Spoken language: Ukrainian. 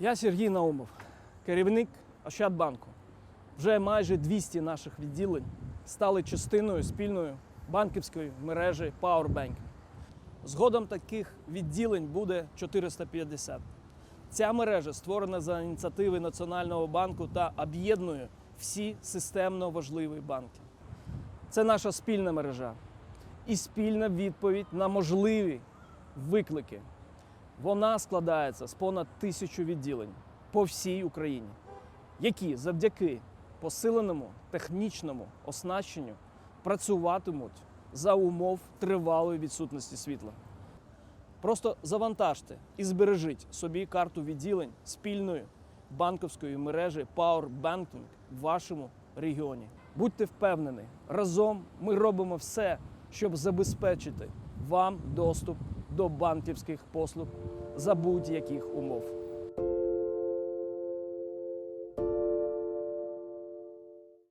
Я Сергій Наумов, керівник Ощадбанку. Вже майже 200 наших відділень стали частиною спільної банківської мережі PowerBank. Згодом таких відділень буде 450. Ця мережа створена за ініціативи Національного банку та об'єднує всі системно важливі банки. Це наша спільна мережа і спільна відповідь на можливі виклики. Вона складається з понад тисячу відділень по всій Україні, які завдяки посиленому технічному оснащенню працюватимуть за умов тривалої відсутності світла. Просто завантажте і збережіть собі карту відділень спільної банківської мережі Power Banking в вашому регіоні. Будьте впевнені, разом ми робимо все, щоб забезпечити вам доступ до банківських послуг за будь-яких умов.